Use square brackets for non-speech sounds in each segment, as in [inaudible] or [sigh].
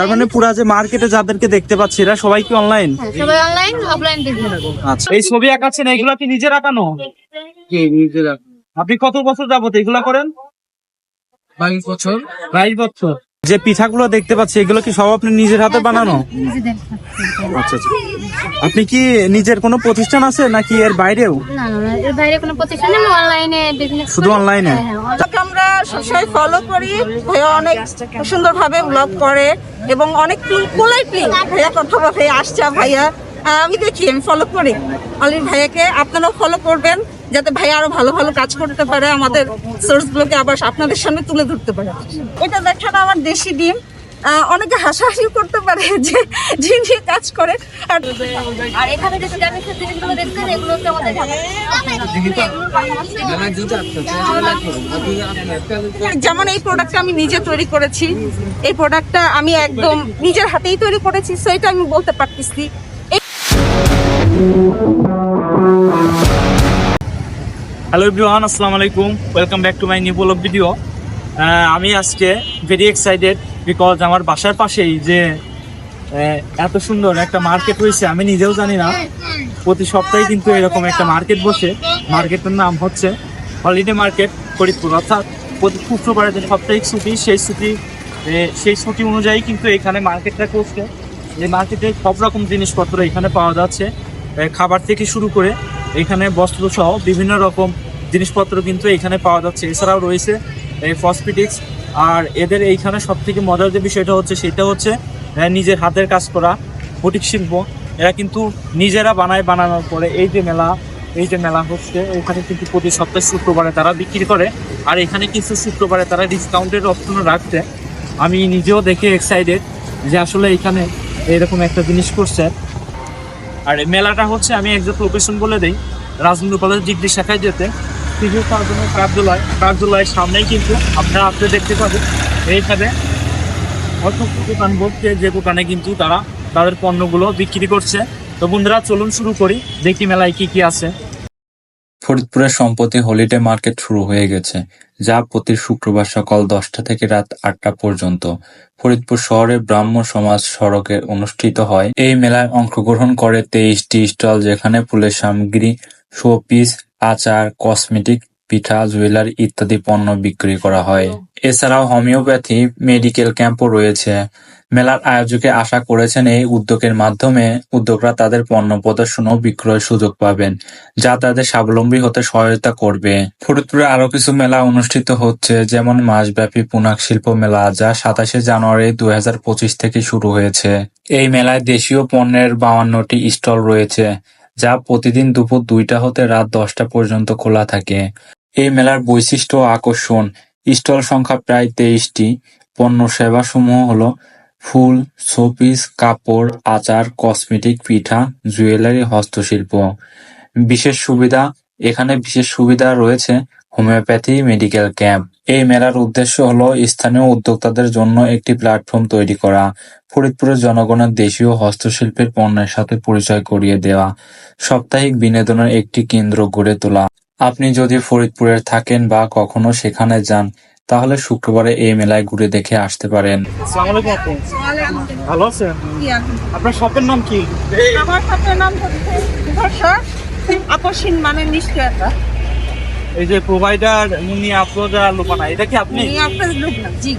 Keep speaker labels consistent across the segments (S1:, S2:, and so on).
S1: তার মানে পুরা যে মার্কেটে যাদেরকে দেখতে পাচ্ছি এরা সবাই কি অনলাইন
S2: হ্যাঁ, সবাই অনলাইন অফলাইন দেখে
S1: আচ্ছা এই ছবি আঁকাচ্ছেন এগুলা কি নিজের আঁকানো? আপনি কত বছর যাবত এগুলা করেন?
S3: বাইশ বছর।
S1: বাইশ বছর। যে পিঠাগুলো দেখতে পাচ্ছি এগুলো কি সব আপনি নিজের হাতে বানানো? আচ্ছা আচ্ছা। আপনি কি নিজের কোনো প্রতিষ্ঠান আছে নাকি এর বাইরেও?
S2: না না না, এর বাইরে কোনো প্রতিষ্ঠানে আমি অনলাইনে বিজনেস
S1: শুধু অনলাইনে?
S4: আমরা সবসময় ফলো করি ভাইয়া অনেক সুন্দরভাবে ব্লগ করে এবং অনেক পোলাইটলি ভাইয়া কথা বলে আসছে ভাইয়া আমি দেখি আমি ফলো করি। অলরেডি ভাইয়াকে আপনারাও ফলো করবেন। যাতে ভাইয়া আরও ভালো ভালো কাজ করতে পারে, আমাদের সোর্স গুলোকে আবার আপনাদের সামনে তুলে ধরতে পারে। এটা দেখেন আমার দেশি ডিম। অনেকে হাসাহাসি করতে পারে যে ঝিন ঝিন কাজ করে যেমন এই প্রোডাক্টটা আমি নিজে তৈরি করেছি। এই প্রোডাক্টটা আমি একদম নিজের হাতেই তৈরি করেছি সো এটা আমি বলতে পারতেছি।
S1: হ্যালো এভরিওয়ান আসসালামু আলাইকুম। Welcome back to my new vlog video আমি আজকে ভেরি এক্সাইটেড বিকজ আমার বাসার পাশেই যে এত সুন্দর একটা মার্কেট হয়েছে, আমি নিজেও জানি না। প্রতি সপ্তাহে কিন্তু এরকম একটা মার্কেট বসে। মার্কেটের নাম হচ্ছে হলিডে মার্কেট ফরিদপুর। অর্থাৎ প্রতি শুক্রবারে যে সাপ্তাহিক ছুটি, সেই ছুটি সেই ছুটি অনুযায়ী কিন্তু এখানে মার্কেটটা করছে এই মার্কেটে সব রকম জিনিসপত্র এখানে পাওয়া যাচ্ছে। খাবার থেকে শুরু করে এখানে বস্ত্র সহ বিভিন্ন রকম জিনিসপত্র কিন্তু এখানে পাওয়া যাচ্ছে। এছাড়াও রয়েছে এই ফসফিটিক্স আর এদের এইখানে সব থেকে মজার যে বিষয়টা হচ্ছে, সেটা হচ্ছে নিজের হাতের কাজ করা বুটিক শিল্প। এরা কিন্তু নিজেরা বানায় বানানোর পরে এই যে মেলা, এই যে মেলা হচ্ছে, এখানে কিন্তু প্রতি সপ্তাহে শুক্রবারে তারা বিক্রি করে। আর এখানে কিন্তু শুক্রবারে তারা ডিসকাউন্টের অপশন রাখছে। আমি নিজেও দেখে এক্সাইটেড যে আসলে এখানে এরকম একটা জিনিস করছে। আর মেলাটা হচ্ছে আমি একজাক্ট লোকেশন বলে দিই রাজেন্দ্র কলেজ ডিগ্রি শাখায় যেতে। তৃতীয় কার্যলয় কার্যালয়, কার্যালয়ের সামনেই কিন্তু আপনারা আপনি দেখতে পাবেন এইখানে অসংখ্য দোকান বসছে যে দোকানে কিন্তু তারা তাদের পণ্যগুলো বিক্রি করছে। তো বন্ধুরা, চলুন শুরু করি, দেখি মেলায় কি কি আছে।
S5: ফরিদপুরের সম্প্রতি হলিডে মার্কেট শুরু হয়ে গেছে, যা প্রতি শুক্রবার সকাল দশটা থেকে রাত আটটা পর্যন্ত। ফরিদপুর শহরের ব্রাহ্ম সমাজ সড়কে অনুষ্ঠিত হয়। এই মেলায় অংশগ্রহণ করে তেইশটি স্টল, যেখানে ফুলের সামগ্রী, শোপিস, আচার, কসমেটিক, পিঠা, জুয়েলারি ইত্যাদি পণ্য বিক্রি করা হয়। এছাড়াও হোমিওপ্যাথি, মেডিকেল ক্যাম্পও রয়েছে। মেলার আয়োজকে আশা করেছেন এই উদ্যোগের মাধ্যমে উদ্যোগরা তাদের পণ্য প্রদর্শন ও বিক্রয়ের সুযোগ পাবেন, যা তাদের স্বাবলম্বী হতে সহায়তা করবে। ফরিদপুরে আরও কিছু মেলা অনুষ্ঠিত হচ্ছে, যেমন মাসব্যাপী পুনাক শিল্প মেলা, যা সাতাশে জানুয়ারি দুই হাজার পঁচিশ থেকে শুরু হয়েছে। এই মেলায় দেশীয় পণ্যের বাউান্নটি স্টল রয়েছে, যা প্রতিদিন দুপুর দুইটা হতে রাত দশটা পর্যন্ত খোলা থাকে। এই মেলার বৈশিষ্ট্য আকর্ষণ, স্টল সংখ্যা প্রায় তেইশটি। পণ্য সেবা সমূহ হলো ফুল, শোপিস, কাপড়, আচার, কসমেটিক, পিঠা, জুয়েলারি, হস্তশিল্প। বিশেষ সুবিধা, এখানে বিশেষ সুবিধা রয়েছে হোমিওপ্যাথি মেডিকেল ক্যাম্প। এই মেলার উদ্দেশ্য হলো স্থানীয় উদ্যোক্তাদের জন্য একটি প্ল্যাটফর্ম তৈরি করা, ফরিদপুরের জনগণের দেশীয় হস্তশিল্পের পণ্যের সাথে পরিচয় করিয়ে দেওয়া, সাপ্তাহিক বিনোদনের একটি কেন্দ্র গড়ে তোলা। আপনি যদি ফরিদপুরের থাকেন বা কখনো সেখানে যান তাহলে শুক্রবারে এই মেলায় ঘুরে দেখে আসতে পারেন।
S1: আসসালামু আলাইকুম আপু। ভালো আছেন? আপনার শপের নাম কি?
S4: আমার আপনার নাম হচ্ছে মানে নিশ্চয়তা।
S1: এই যে প্রোভাইডার মুনি আফরোজা লোপানা এটা কি আপনি?
S4: জি।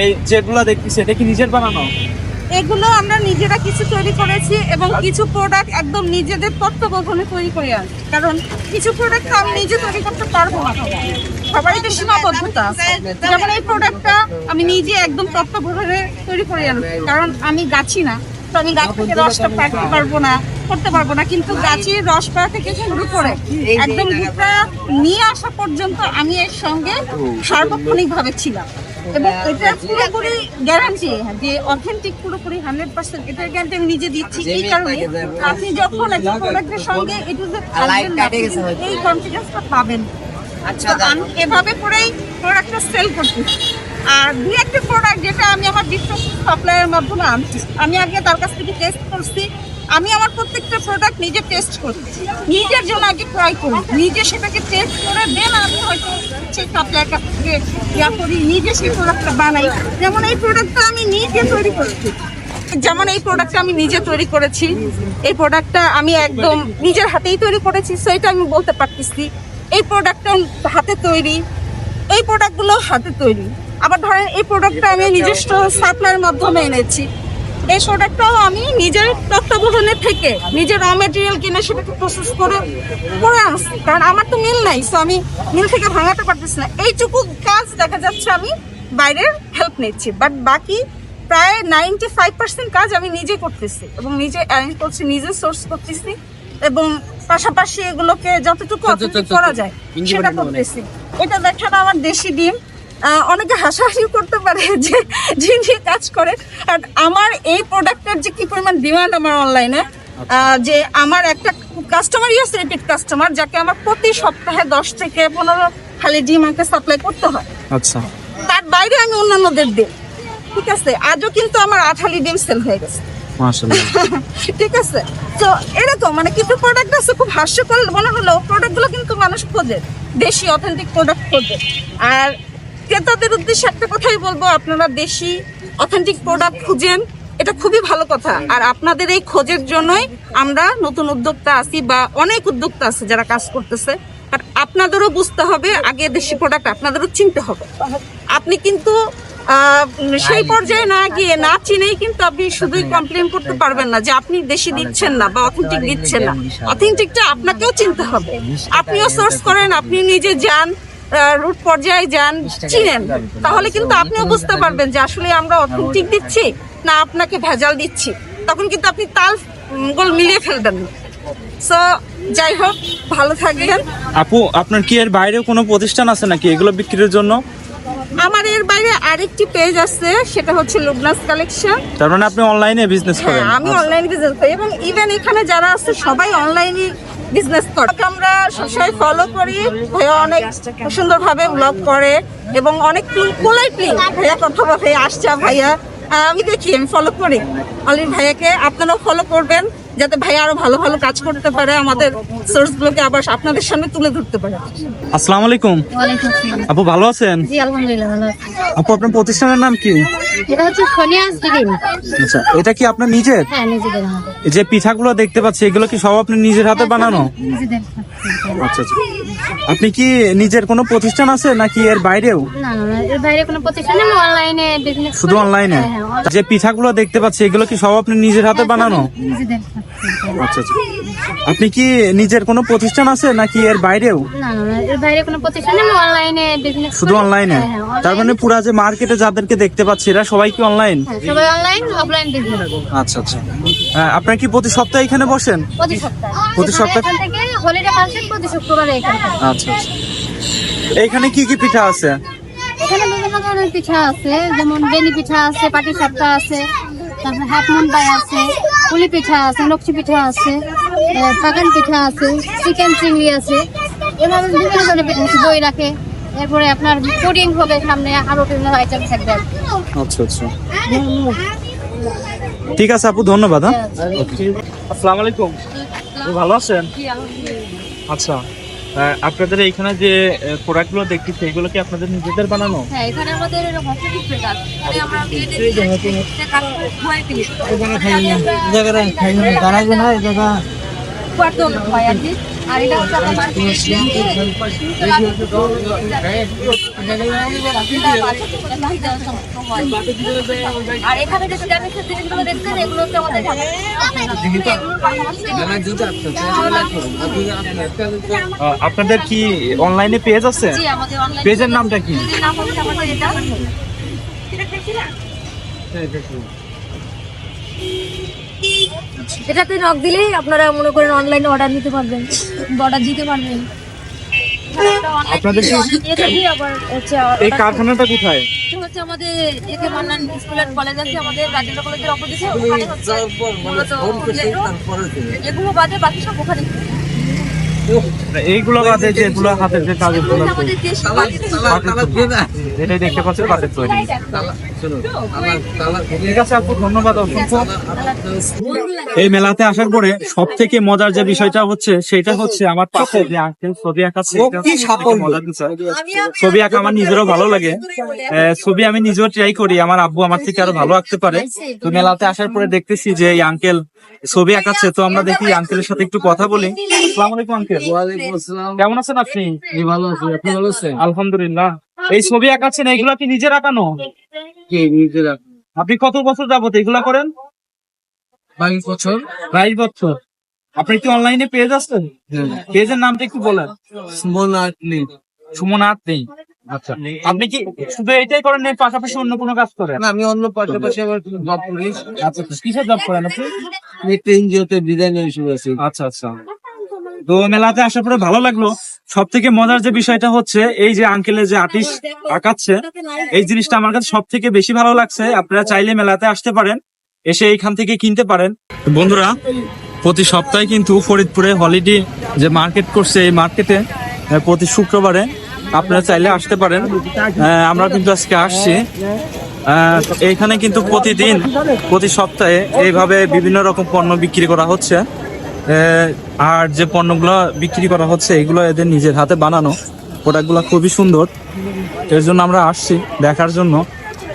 S1: এই যেগুলা দেখতেছি এটা কি নিজের বানানো?
S4: এগুলো আমরা নিজেরা কিছু তৈরি করেছি এবং কিছু প্রোডাক্ট একদম নিজেদের তত্ত্বাবধানে তৈরি করে আনি কারণ কিছু প্রোডাক্ট আমি নিজে তৈরি করতে পারব না সবারই তো সীমাবদ্ধতা। যেমন এই প্রোডাক্টটা আমি নিজে একদম তত্ত্বাবধানে তৈরি করে আনি কারণ আমি গাছি না তো আমি গাছ থেকে রসটা পাকতে পারব না করতে পারব না। কিন্তু গাছের রস পাড়া থেকে শুরু করে একদম দুধটা নিয়ে আসা পর্যন্ত আমি এর সঙ্গে সার্বক্ষণিক ভাবে ছিলাম। এবং এটা পুরোপুরি গ্যারান্টি যে অথেন্টিক পুরোপুরি হান্ড্রেড পার্সেন্ট এটার গ্যারান্টি আমি নিজে দিচ্ছি এই কারণে? আপনি যখন একটা প্রোডাক্টের সঙ্গে এটু যে থাকবেন না, আপনি এই কনফিডেন্সটা পাবেন। আচ্ছা আমি এভাবে করেই প্রোডাক্টটা সেল করতেছি আর দুই একটা প্রোডাক্ট যেটা আমি আমার সাপ্লাইয়ের মাধ্যমে আনছি আমি আগে তার কাছ থেকে টেস্ট করছি। আমি আমার প্রত্যেকটা প্রোডাক্ট নিজে টেস্ট করি। নিজের জন্য আগে ট্রাই করি। নিজে সেটাকে টেস্ট করে দেন আমি হয়তো কাপ থেকে ইয়া করি, নিজে সেই প্রোডাক্টটা বানাই। যেমন এই প্রোডাক্টটা আমি নিজে তৈরি করেছি। যেমন এই প্রোডাক্টটা আমি নিজে তৈরি করেছি, এই প্রোডাক্টটা আমি একদম নিজের হাতেই তৈরি করেছি সেটা আমি বলতে পারতেছি। এই প্রোডাক্টটা হাতে তৈরি, এই প্রোডাক্টগুলো হাতে তৈরি। আবার ধরেন এই প্রোডাক্টটা আমি নিজস্ব সাপ্লাইয়ের মাধ্যমে এনেছি। এই প্রোডাক্টটাও আমি নিজের তত্ত্বাবধানে থেকে নিজের র মেটেরিয়াল কিনে সেটাকে প্রসেস করে করে আনছি। কারণ আমার তো মিল নাই সো আমি মিল থেকে ভাঙাতে পারতেছি না। এইটুকু কাজ দেখা যাচ্ছে আমি বাইরের হেল্প নিচ্ছি। বাট বাকি প্রায় নাইনটি ফাইভ পার্সেন্ট কাজ আমি নিজে করতেছি এবং নিজে অ্যারেঞ্জ করছি নিজে সোর্স করতেছি এবং পাশাপাশি এগুলোকে যতটুকু করা যায় সেটা করতেছি। এটা দেখেন আমার দেশি ডিম। অনেকে হাসাহাসি করতে পারে যে যিনি কাজ করে। আর আমার এই প্রোডাক্টের যে কি পরিমাণ ডিমান্ড আমার অনলাইনে যে আমার একটা কাস্টমার ইয়াস রিপিট কাস্টমার যাকে আমার প্রতি সপ্তাহে দশ থেকে পনেরো খালি ডিম আমাকে সাপ্লাই করতে হয়।
S1: আচ্ছা।
S4: তার বাইরে আমি অন্যান্যদের দিই। ঠিক আছে? আজও কিন্তু আমার আঠালি ডিম সেল হয়ে গেছে। [laughs] ঠিক আছে? তো এরকম মানে কিছু প্রোডাক্ট আছে খুব হাস্যকর মনে হলো প্রোডাক্টগুলো কিন্তু মানুষ খোঁজে। দেশি অথেন্টিক প্রোডাক্ট খোঁজে। আর ক্রেতাদের উদ্দেশ্যে একটা কথাই বলব, আপনারা দেশি অথেন্টিক প্রোডাক্ট খুঁজেন, এটা খুবই ভালো কথা। আর আপনাদের এই খোঁজের জন্যই আমরা নতুন উদ্যোক্তা আছি বা অনেক উদ্যোক্তা আছে যারা কাজ করতেছে। আর আপনাদেরও বুঝতে হবে, আগে দেশি প্রোডাক্ট আপনাদেরও চিনতে হবে। আপনি কিন্তু সেই পর্যায়ে না গিয়ে না চিনেই কিন্তু আপনি শুধুই কমপ্লেন করতে পারবেন না যে আপনি দেশি দিচ্ছেন না বা অথেন্টিক দিচ্ছেন না। অথেন্টিকটা আপনাকেও চিনতে হবে। আপনিও সোর্স করেন, আপনি নিজে যান রুট পর্যায়ে যান চিনেন। তাহলে কিন্তু আপনিও বুঝতে পারবেন যে আসলে আমরা অথেন্টিক দিচ্ছি না আপনাকে ভেজাল দিচ্ছি। তখন কিন্তু আপনি তাল গোল মিলিয়ে ফেলবেন সো যাই হোক ভালো থাকবেন।
S1: আপু আপনার কি এর বাইরেও কোনো প্রতিষ্ঠান আছে নাকি এগুলো বিক্রির জন্য?
S4: আমার এর বাইরে আরেকটি পেজ আছে সেটা হচ্ছে লুবনাস কালেকশন।
S1: তার মানে আপনি অনলাইনে বিজনেস
S4: হ্যাঁ
S1: করেন।
S4: আমি অনলাইন বিজনেস করি। এবং ইভেন এখানে যারা আছে সবাই অনলাইনে বিজনেস করে। আমরা সবসময় ফলো করি, ভাইয়া অনেক সুন্দরভাবে ব্লগ করে এবং অনেক পোলাইটলি ভাইয়া কথা বলে আসছে, ভাইয়া আমি দেখি আমি ফলো করি। অলরেডি ভাইয়াকে আপনারাও ফলো করবেন যাতে ভাইয়া আরও ভালো ভালো কাজ করতে পারে আমাদের সোর্সগুলোকে আবার আপনাদের সামনে তুলে ধরতে পারে।
S1: আসসালামু আলাইকুম। আপু ভালো আছেন?
S2: জি আলহামদুলিল্লাহ ভালো আছি।
S1: আপু আপনার প্রতিষ্ঠানের নাম কি?
S2: এটা হচ্ছে সোনিয়াস ডিম
S1: আচ্ছা এটা কি আপনার নিজের?
S2: হ্যাঁ নিজেদের
S1: এই যে পিঠাগুলো দেখতে পাচ্ছি এগুলো কি সব আপনি নিজের হাতে বানানো?
S2: নিজেদের
S1: আচ্ছা আচ্ছা। আপনি কি নিজের কোনো প্রতিষ্ঠান আছে নাকি এর বাইরেও?
S2: না এর বাইরে কোনো প্রতিষ্ঠান আমি অনলাইনে বিজনেস
S1: শুধু অনলাইনে
S2: হ্যাঁ হ্যাঁ,
S1: যে পিঠাগুলো দেখতে পাচ্ছি এগুলো কি সব আপনি নিজের হাতে বানানো? আচ্ছা আচ্ছা। আপনি কি নিজের কোনো প্রতিষ্ঠান আছে নাকি এর বাইরেও?
S2: না এর বাইরে কোনো প্রতিষ্ঠান আমি অনলাইনে বিজনেস
S1: শুধু অনলাইনে
S2: হ্যাঁ হ্যাঁ,
S1: তার মানে পুরা যে মার্কেটে যাদেরকে দেখতে পাচ্ছি এরা সবাই কি অনলাইন
S2: হ্যাঁ, সবাই অনলাইন অফলাইন বিজনেস
S1: আচ্ছা আচ্ছা। আপনার কি প্রতি সপ্তাহে এখানে বসেন?
S2: প্রতি সপ্তাহে।
S1: প্রতি সপ্তাহে?
S2: এখান হলিডে ফাংশন প্রতি শুক্রবারে এখানে।
S1: আচ্ছা আচ্ছা। এইখানে কি কি পিঠা আছে?
S2: এখানে বিভিন্ন ধরনের পিঠা আছে যেমন বেনি পিঠা আছে পাটি সাপটা আছে তারপরে হাফ মুন্ডাই আছে পুলি পিঠা আছে নকশি পিঠা আছে পাকান পিঠা আছে চিকেন চিংড়ি আছে এভাবে বিভিন্ন ধরনের পিঠা আছে দই রাখে। এরপরে আপনার পুডিং হবে সামনে আরও বিভিন্ন আইটেম থাকবে।
S1: আচ্ছা আচ্ছা। ঠিক আছে আপু ধন্যবাদ হ্যাঁ। আসসালামু আলাইকুম। ভালো আছেন? আচ্ছা আপনাদের এইখানে যে প্রোডাক্টগুলো দেখতেছি এগুলো কি আপনাদের নিজেদের বানানো?
S2: হ্যাঁ এখানে আমাদের আছে আমরা হয় আর এটা হচ্ছে আপনার
S1: আপনাদের কি অনলাইনে পেজ আছে? পেজের নামটা কি?
S2: এটাতে নক দিলেই আপনারা মনে করেন অনলাইনে অর্ডার নিতে পারবেন অর্ডার দিতে পারবেন।
S1: আপনাদের এই কারখানাটা কোথায়?
S2: হচ্ছে আমাদের একে বানান স্কুল কলেজ আছে আমাদের রাজেন্দ্র কলেজের অপোজিটে ওখানে হচ্ছে এগুলো বাদে বাকি সব ওখানে।
S1: এইগুলো বাদে যেগুলো হাতের যে কাজগুলো এটাই দেখতে পাচ্ছেন তৈরি। ঠিক আছে আপু ধন্যবাদ অসংখ্য এই মেলাতে আসার পরে সব থেকে মজার যে বিষয়টা হচ্ছে সেটা হচ্ছে আমার পাশে যে আঙ্কেল ছবি বিষয়। ছবি আঁকা আমার নিজেরও ভালো লাগে। আহ, ছবি আমি নিজেও ট্রাই করি আমার আব্বু আমার থেকে আরও ভালো আঁকতে পারে। তো মেলাতে আসার পরে দেখতেছি যে এই আঙ্কেল ছবি আঁকাচ্ছে তো আমরা দেখি আঙ্কেলের সাথে একটু কথা বলি। আসসালামু আলাইকুম আঙ্কেল
S3: ওয়ালাইকুম আসসালাম।
S1: কেমন আছেন আপনি?
S3: ভালো আছি আপনি ভালো আছেন?
S1: আলহামদুলিল্লাহ। এই ছবি আঁকাচ্ছেন এইগুলা কি নিজের আঁকানো?
S3: কে নিজেরা
S1: আপনি কত বছর যাবত এগুলা করেন?
S3: বাইশ বছর।
S1: বাইশ বছর। আপনি কি অনলাইনে পেজ আছেন? পেজের নামটা একটু বলেন।
S3: সুমন নেই
S1: সুমন আট নেই আচ্ছা। আপনি কি শুধু এটাই করেন এর পাশাপাশি অন্য কোনো কাজ করেন?
S3: না আমি অন্য পাশাপাশি আবার জব করি।
S1: আচ্ছা কিসের জব করেন আপনি?
S3: একটা এনজিওতে ডিজাইনার হিসেবে আছি।
S1: আচ্ছা আচ্ছা। তো মেলাতে আসার পরে ভালো লাগল। সব থেকে মজার যে বিষয়টা হচ্ছে এই যে আঙ্কেলের যে আর্টিস্ট আঁকাচ্ছে এই জিনিসটা আমার কাছে সব থেকে বেশি ভালো লাগছে। আপনারা চাইলে মেলাতে আসতে পারেন এসে এইখান থেকে কিনতে পারেন। বন্ধুরা প্রতি সপ্তাহে কিন্তু ফরিদপুরে হলিডে যে মার্কেট করছে এই মার্কেটে প্রতি শুক্রবারে আপনারা চাইলে আসতে পারেন। আহ, আমরা কিন্তু আজকে আসছি। আহ, এইখানে কিন্তু প্রতিদিন প্রতি সপ্তাহে এইভাবে বিভিন্ন রকম পণ্য বিক্রি করা হচ্ছে। আর যে পণ্যগুলো বিক্রি করা হচ্ছে এগুলো এদের নিজের হাতে বানানো। প্রোডাক্টগুলো খুবই সুন্দর। এর জন্য আমরা আসছি দেখার জন্য।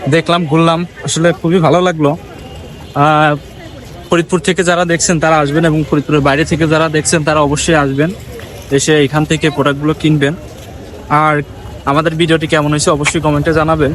S1: দেখলাম ঘুরলাম। আসলে খুবই ভালো লাগল। ফরিদপুর থেকে যারা দেখছেন তারা আসবেন এবং ফরিদপুরের বাইরে থেকে যারা দেখছেন তারা অবশ্যই আসবেন। এসে এখান থেকে প্রোডাক্টগুলো কিনবেন। আর আমাদের ভিডিওটি কেমন হয়েছে অবশ্যই কমেন্টে জানাবেন।